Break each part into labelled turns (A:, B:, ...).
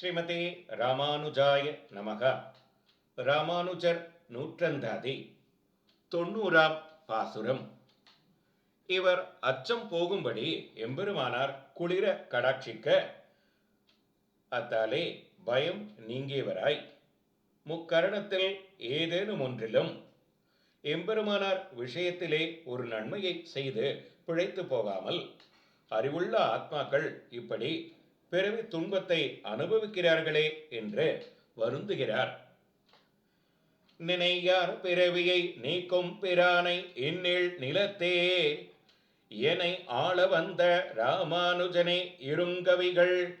A: ஸ்ரீமதி ராமானுஜாய நமக. ராமானுஜர் நூற்றந்தாதி. தொண்ணூறாம் பாசுரம். இவர் அச்சம் போகும்படி எம்பெருமானார் குளிர கடாட்சிக்க அத்தாலே பயம் நீங்கியவராய். முக்கரணத்தில் ஏதேனும் ஒன்றிலும் எம்பெருமானார் விஷயத்திலே ஒரு நன்மையை செய்து பிழைத்து போகாமல் அறிவுள்ள ஆத்மாக்கள் இப்படி பிறவி துன்பத்தை அனுபவிக்கிறார்களே என்று வருந்துகிறார். நினையார் பிறவியை நீக்கும் பிரானை இன்னில் நிலத்தே எனை ஆள வந்த ராமானுஜனை இருங்கவிகள்.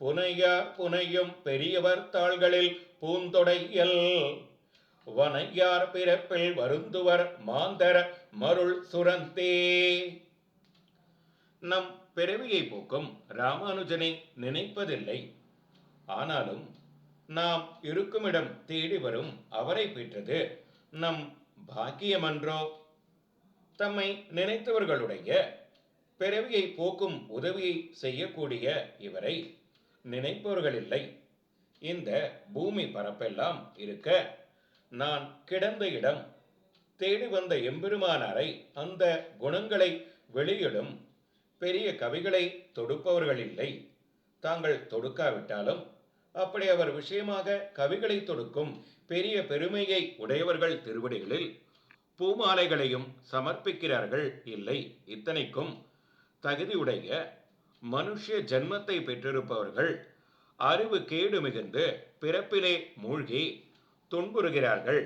A: புனையார் புனையும் பெரியவர் தாள்களில் பூந்தொடையல். வனையார் பிறப்பில் வருந்துவர் மாந்தர மருள் சுரந்தே. நம் பிறவியை போக்கும் ராமானுஜனை நினைப்பதில்லை. ஆனாலும் நாம் இருக்குமிடம் தேடி வரும் அவரை பெற்றது நம் பாக்கியமன்றோ. தம்மை நினைத்தவர்களுடைய பிறவியை போக்கும் உதவியை செய்யக்கூடிய இவரை நினைப்பவர்களில்லை. இந்த பூமி பரப்பெல்லாம் இருக்க நான் கிடந்த இடம் தேடி வந்த எம்பெருமானாரை அந்த குணங்களை வெளியிடும் பெரிய கவிகளை தொடுப்பவர்கள் இல்லை. தாங்கள் தொடுக்காவிட்டாலும் அப்படி அவர் விஷயமாக கவிகளை தொடுக்கும் பெரிய பெருமையை உடையவர்கள் திருவடிகளில் பூமாலைகளையும் சமர்ப்பிக்கிறார்கள் இல்லை. இத்தனைக்கும் தகுதியுடைய மனுஷ ஜன்மத்தை பெற்றிருப்பவர்கள் அறிவு கேடு மிகுந்து பிறப்பிலே மூழ்கி துன்புறுகிறார்கள்.